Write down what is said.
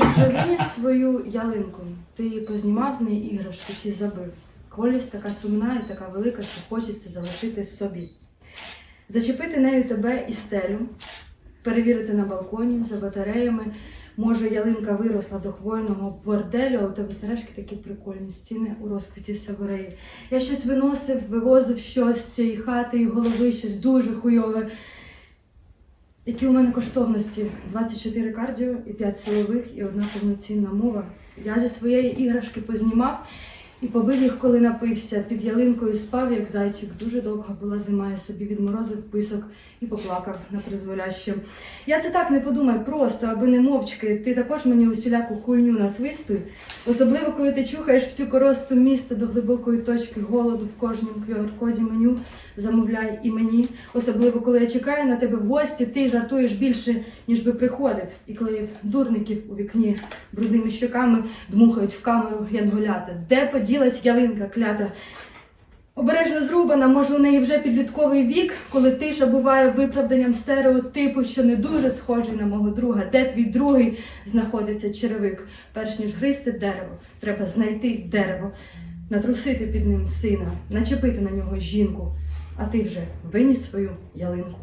Вже свою ялинку. Ти познімав з неї іграшки чи забив. Колість така сумна і така велика, що хочеться залишити собі. Зачепити нею тебе і стелю, перевірити на балконі за батареями. Може, ялинка виросла до хвойного борделю, а у тебе сережки такі прикольні стіни у розквіті савореї. Я щось виносив, вивозив щось з цієї хати і голови, щось дуже хуйове. Які у мене коштовності? 24 кардіо і 5 силових, і одна повноцінна мова. Я зі своєї іграшки познімав і побив їх, коли напився. Під ялинкою спав, як зайчик. Дуже довга була зима, я собі відморозив писок і поплакав на призволяще. Я це так не подумай, просто, аби не мовчки. Ти також мені усіляку хуйню насвистуй. Особливо, коли ти чухаєш всю коросту міста до глибокої точки голоду в кожному QR-коді меню. Замовляй і мені. Особливо, коли я чекаю на тебе в гості, ти жартуєш більше, ніж би приходив, і клеїв дурників у вікні брудними щоками дмухають в камеру янголята. Де поділась ялинка клята? Обережно зрубана, може, у неї вже підлітковий вік, коли тиша буває виправданням стереотипу, що не дуже схожий на мого друга. Де твій другий знаходиться черевик? Перш ніж гризти дерево, треба знайти дерево, натрусити під ним сина, начепити на нього жінку. А ти вже виніс свою ялинку.